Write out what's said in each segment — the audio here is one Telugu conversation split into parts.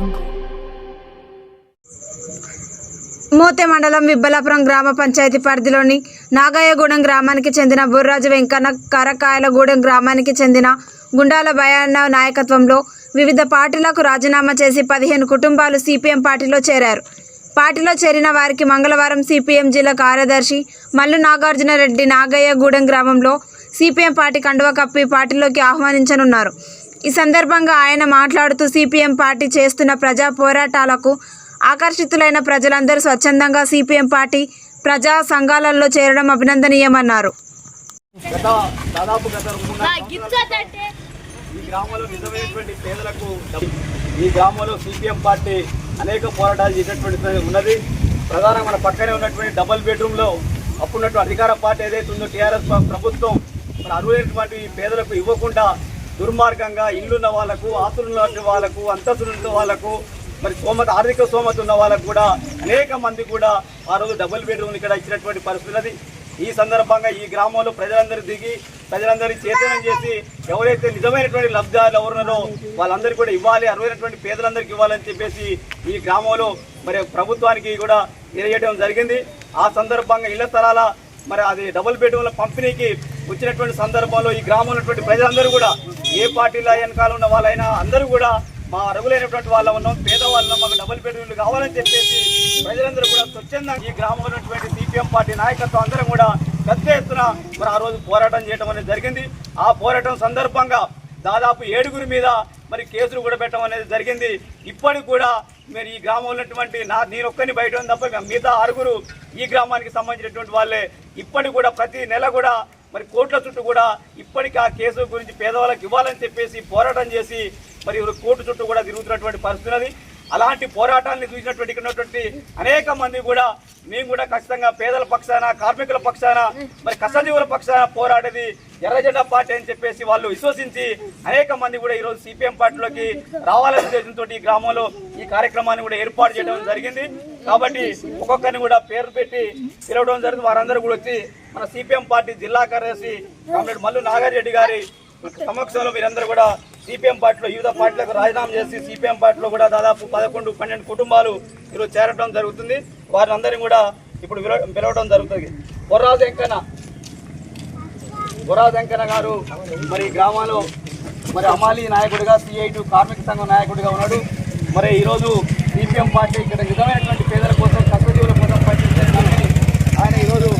విబ్బలాపురంకు మోతే మండలం విబ్బలాపురం గ్రామ పంచాయతీ పరిధిలోని నాగాయగూడెం గ్రామానికి చెందిన బుర్రాజు వెంకన్న కరకాయలగూడెం గ్రామానికి చెందిన గుండాల భయాన్న నాయకత్వంలో వివిధ పార్టీలకు రాజీనామా చేసి పదిహేను కుటుంబాలు సిపిఎం పార్టీలో చేరారు. పార్టీలో చేరిన వారికి మంగళవారం సిపిఎం జిల్లా కార్యదర్శి మల్లు నాగార్జునరెడ్డి నాగయ్యగూడెం గ్రామంలో సిపిఎం పార్టీ కండువ కప్పి పార్టీలోకి ఆహ్వానించనున్నారు. ఈ సందర్భంగా ఆయన మాట్లాడుతూ సిపిఎం పార్టీ చేస్తున్న ప్రజా పోరాటాలకు ఆకర్షితులైన ప్రజలందరూ స్వచ్ఛందంగా సిపిఎం పార్టీ ప్రజా సంఘాలలో చేరడం అభినందనీయమన్నారు. ఈ గ్రామంలో నిజమైనటువంటి పేదలకు ఈ గ్రామంలో సిపిఎం పార్టీ అనేక పోరాటాలు చేసినటువంటి ఉన్నది. ప్రధానంగా మన పక్కనే ఉన్నటువంటి డబల్ బెడ్రూమ్లో అప్పుడున్నటువంటి అధికార పార్టీ ఏదైతే ఉందో టీఆర్ఎస్ ప్రభుత్వం మన అరువైనటువంటి పేదలకు ఇవ్వకుండా దుర్మార్గంగా ఇల్లున్న వాళ్ళకు ఆస్తులున్న వాళ్ళకు అంతస్తులున్న వాళ్ళకు మరి సోమత ఆర్థిక సోమత ఉన్న వాళ్ళకు కూడా అనేక మంది కూడా ఆ రోజు డబుల్ బెడ్రూమ్ ఇక్కడ ఇచ్చినటువంటి పరిస్థితి ఈ సందర్భంగా ఈ గ్రామంలో ప్రజలందరూ దిగి ప్రజలందరినీ చైతన్యం చేసి ఎవరైతే నిజమైనటువంటి లబ్ధాలు ఎవరున్నారో వాళ్ళందరికీ కూడా ఇవ్వాలి అర్హమైనటువంటి పేదలందరికీ ఇవ్వాలని చెప్పేసి ఈ గ్రామంలో మరి ప్రభుత్వానికి కూడా తెలియజేయడం జరిగింది. ఆ సందర్భంగా ఇళ్ళ స్థలాల మరి అది డబుల్ బెడ్రూమ్ల పంపిణీకి వచ్చినటువంటి సందర్భంలో ఈ గ్రామంలో ఉన్నటువంటి ప్రజలందరూ కూడా ఏ పార్టీలో వెనకాల ఉన్న వాళ్ళైనా అందరూ కూడా మా అరుగులైనటువంటి వాళ్ళ ఉన్నాం పేదవాళ్ళం మాకు డబుల్ బెడ్రూమ్లు కావాలని చెప్పేసి ప్రజలందరూ కూడా స్వచ్ఛందంగా ఈ గ్రామంలో ఉన్నటువంటి సిపిఎం పార్టీ నాయకత్వం అందరం కూడా పెద్ద ఎత్తున మరి ఆ రోజు పోరాటం చేయడం అనేది జరిగింది. ఆ పోరాటం సందర్భంగా దాదాపు ఏడుగురి మీద మరి కేసులు కూడా పెట్టడం అనేది జరిగింది. ఇప్పటికి కూడా మరి ఈ గ్రామంలో ఉన్నటువంటి నా నేను ఒక్కరిని బయట ఉంది తప్ప మిగతా ఆరుగురు ఈ గ్రామానికి సంబంధించినటువంటి వాళ్ళే. ఇప్పటికి కూడా ప్రతి నెల కూడా మరి కోర్టుల చుట్టూ కూడా ఇప్పటికీ ఆ కేసు గురించి పేదవాళ్ళకి ఇవ్వాలని చెప్పేసి పోరాటం చేసి మరి కోర్టు చుట్టూ కూడా తిరుగుతున్నటువంటి పరిస్థితి ఉన్నది. అలాంటి పోరాటాన్ని చూసినటువంటి ఇక్కడ ఉన్నటువంటి అనేక మంది కూడా మేము కూడా ఖచ్చితంగా పేదల పక్షాన కార్మికుల పక్షాన మరి కష్టజీవుల పక్షాన పోరాడేది ఎర్రజెండా పార్టీ అని చెప్పేసి వాళ్ళు విశ్వసించి అనేక మంది కూడా ఈరోజు సిపిఎం పార్టీలోకి రావాలనే ఉద్దేశంతో ఈ గ్రామంలో ఈ కార్యక్రమాన్ని కూడా ఏర్పాటు చేయడం జరిగింది. కాబట్టి ఒక్కొక్కరిని కూడా పేరు పెట్టి పిలవడం జరిగింది. వారందరూ కూడా వచ్చి మన సిపిఎం పార్టీ జిల్లా కార్యదర్శి కామ్రేడ్ మల్లు నాగారెడ్డి గారి సమక్షంలో మీరందరూ కూడా సిపిఎం పార్టీలో వివిధ పార్టీలకు రాజీనామా చేసి సిపిఎం పార్టీలో కూడా దాదాపు పదకొండు పన్నెండు కుటుంబాలు ఈరోజు చేరడం జరుగుతుంది. వారిని అందరినీ కూడా ఇప్పుడు పిలవడం జరుగుతుంది. బొర్రా వెంకన్న బొర్రాజు వెంకన్న గారు మరి గ్రామంలో మరి అమాలి నాయకుడిగా సిఐటు కార్మిక సంఘం నాయకుడిగా ఉన్నాడు. మరి ఈరోజు సిపిఎం పార్టీ ఇక్కడ నిజమైనటువంటి పేదల కోసం పనిచేసేందుకు ఆయన ఈరోజు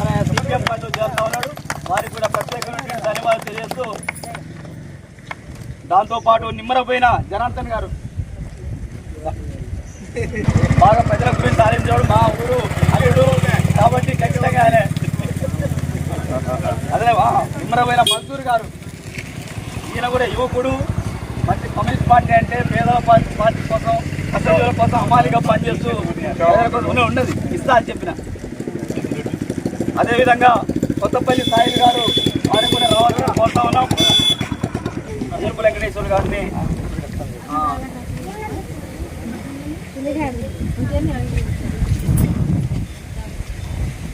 మన సిపిఎం పార్టీలో చేస్తా ఉన్నాడు వారికి కూడా ప్రత్యేకమైన ధన్యవాదాలు తెలియజేస్తూ దాంతోపాటు నిమ్మరపోయిన జనార్దన్ గారు. బాగా ప్రజల గురించి సాధించాడు మా ఊరు అల్లుడు. కాబట్టి ఖచ్చితంగా అదే నిమ్మరపోయిన మన్సూర్ గారు. ఈయన కూడా యువకుడు. మంచి కమ్యూనిస్ట్ పార్టీ అంటే పేదల పార్టీ పార్టీ కోసం కష్టజీవుల కోసం అమాలిగా పనిచేస్తూ ఉన్నది ఇస్తా అని చెప్పిన. అదేవిధంగా కొత్తపల్లి సాయిల్ గారు వారిని కూడా రావాలని కోరుతా ఉన్నాం. అజంపు వెంకటేశ్వర గారిని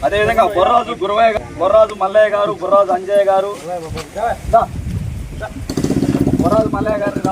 అదేవిధంగా బొర్రాజు గురవయ్య బొర్రాజు మల్లయ్య గారు బొర్రాజు అంజయ్య గారు. బొర్రాజు మల్లయ్య గారిని